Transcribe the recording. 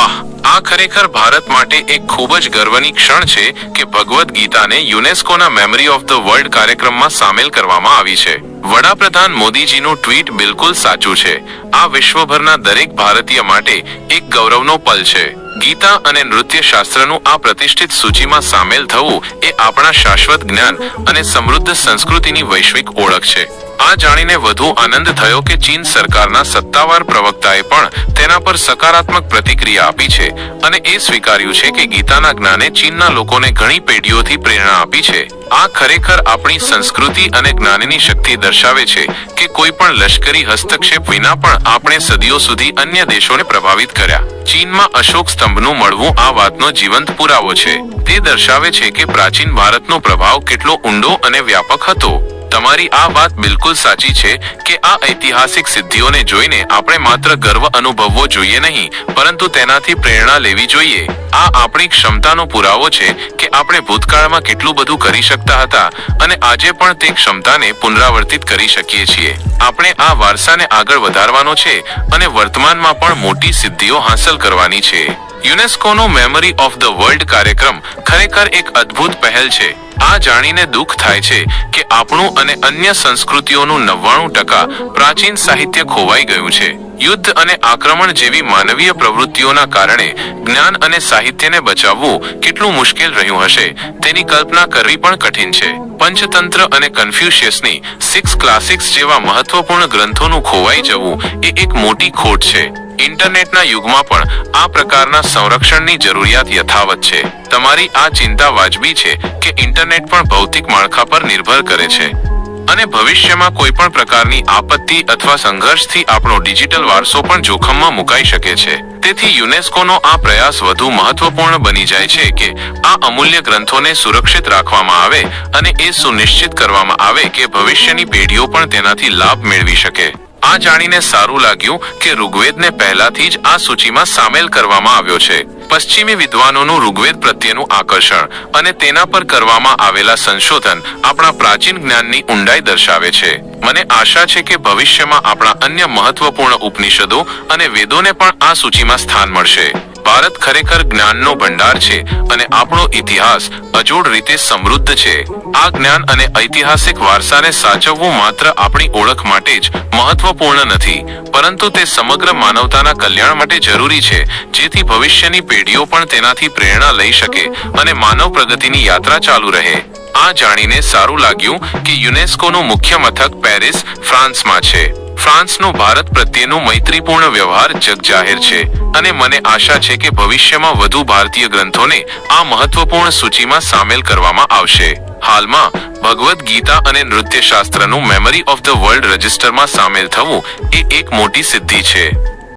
વાહ, આ ખરેખર ભારત માટે એક ખૂબ જ ગર્વની ક્ષણ છે કે ભગવદ્ ગીતાને યુનેસ્કોના મેમરી ઓફ ધ વર્લ્ડ કાર્યક્રમમાં સામેલ કરવામાં આવી છે. વડાપ્રધાન મોદીજીનું ટ્વીટ બિલકુલ સાચું છે. આ વિશ્વભરના દરેક ભારતીય માટે એક ગૌરવનો પલ છે. ગીતા અને નૃત્ય શાસ્ત્રનું આ પ્રતિષ્ઠિત સૂચિમાં સામેલ થવું એ આપણા શાશ્વત જ્ઞાન અને સમૃદ્ધ સંસ્કૃતિની વૈશ્વિક ઓળખ છે. આ જાણીને વધુ આનંદ થયો કે ચીન સરકારના સત્તાવાર પ્રવક્તાએ પણ તેના પર સકારાત્મક પ્રતિક્રિયા આપી છે અને એ સ્વીકાર્યું છે કે ગીતાના જ્ઞાને ચીનના લોકોને ઘણી પેઢીઓથી પ્રેરણા આપી છે. આ ખરેખર આપણી સંસ્કૃતિ અને જ્ઞાનની શક્તિ દર્શાવે છે કે કોઈ પણ લશ્કરી હસ્તક્ષેપ વિના પણ આપણે સદીઓ સુધી અન્ય દેશોને પ્રભાવિત કર્યા. ચીનમાં અશોક સ્તંભનું મળવું આ વાતનો જીવંત પુરાવો છે. તે દર્શાવે છે કે પ્રાચીન ભારતનો પ્રભાવ કેટલો ઊંડો અને વ્યાપક હતો. તમારી આ વાત બિલકુલ સાચી છે કે આ ઐતિહાસિક સિદ્ધિઓને જોઈને આપણે માત્ર ગર્વ અનુભવવો જોઈએ નહીં, પરંતુ તેનાથી પ્રેરણા લેવી જોઈએ. આ આપણી ક્ષમતાનો પુરાવો છે કે આપણે ભૂતકાળમાં કેટલું બધું કરી શકતા હતા અને આજે પણ તે ક્ષમતાને પુનરાવર્તિત કરી શકીએ છીએ. આપણે આ વારસાને આગળ વધારવાનો છે અને વર્તમાનમાં પણ મોટી સિદ્ધિઓ હાંસલ કરવાની છે. યુનેસ્કોનો મેમરી ઓફ ધ વર્લ્ડ કાર્યક્રમ ખરેખર એક અદ્ભુત પહેલ છે. આ જાણીને દુઃખ થાય છે કે આપણું અને અન્ય સંસ્કૃતિઓનું નવ્વાણું ટકા પ્રાચીન સાહિત્ય ખોવાઈ ગયું છે. યુદ્ધ અને આક્રમણ જેવી માનવીય પ્રવૃત્તિઓના કારણે જ્ઞાન અને સાહિત્યને બચાવવું કેટલું મુશ્કેલ રહ્યું હશે, તેની કલ્પના કરવી પણ કઠિન છે. પંચતંત્ર અને કન્ફ્યુશિયસની સિક્સ ક્લાસિક્સ જેવા મહત્વપૂર્ણ ગ્રંથોનું ખોવાઈ જવું એ એક મોટી ખોટ છે. ઇન્ટરનેટના યુગમાં પણ આ પ્રકારના સંરક્ષણની જરૂરિયાત યથાવત છે. તમારી આ ચિંતા વાજબી છે કે ઇન્ટરનેટ પણ ભૌતિક માળખા પર નિર્ભર કરે છે. અને ભવિષ્યમાં કોઈ પણ પ્રકારની આપત્તિ અથવા સંઘર્ષથી આપણો ડિજિટલ વારસો પણ જોખમમાં મુકાઈ શકે છે. તેથી યુનેસ્કોનો આ પ્રયાસ વધુ મહત્વપૂર્ણ બની જાય છે કે આ અમૂલ્ય ગ્રંથોને સુરક્ષિત રાખવામાં આવે અને એ સુનિશ્ચિત કરવામાં આવે કે ભવિષ્યની પેઢીઓ પણ તેનાથી લાભ મેળવી શકે. આ જાણીને સારું લાગ્યું કે ઋગ્વેદને પહેલાથી જ આ સૂચિમાં સામેલ કરવામાં આવ્યો છે. પશ્ચિમી વિદ્વાનોનું ઋગ્વેદ પ્રત્યેનું આકર્ષણ અને તેના પર કરવામાં આવેલા સંશોધન આપણા પ્રાચીન જ્ઞાનની ઊંડાઈ દર્શાવે છે. મને આશા છે કે ભવિષ્યમાં આપણા અન્ય મહત્વપૂર્ણ ઉપનિષદો અને વેદોને પણ આ સૂચિમાં સ્થાન મળશે. ભારત ખરેખર જ્ઞાનનો ભંડાર છે અને આપણો ઇતિહાસ અજોડ રીતે સમૃદ્ધ છે. આ જ્ઞાન અને ઐતિહાસિક વારસાને સાચવવું માત્ર આપણી ઓળખ માટે જ મહત્વપૂર્ણ નથી, પરંતુ તે સમગ્ર માનવતાના કલ્યાણ માટે જરૂરી છે, જેથી ભવિષ્યની પેઢીઓ પણ તેનાથી પ્રેરણા લઈ શકે અને માનવ પ્રગતિની યાત્રા ચાલુ રહે. આ જાણીને સારું લાગ્યું કે યુનેસ્કોનું મુખ્ય મથક પેરિસ, ફ્રાન્સમાં છે. ફ્રાન્સનો ભારત પ્રત્યેનું મૈત્રીપૂર્ણ વ્યવહાર જગજાહેર છે અને મને આશા છે કે ભવિષ્યમાં વધુ ભારતીય ગ્રંથોને આ મહત્વપૂર્ણ સૂચિમાં સામેલ કરવામાં આવશે. હાલમાં, ભગવદ્ ગીતા અને નૃત્ય શાસ્ત્રનું મેમરી ઓફ ધ વર્લ્ડ રજિસ્ટરમાં સામેલ થવું એ એક મોટી સિદ્ધિ છે.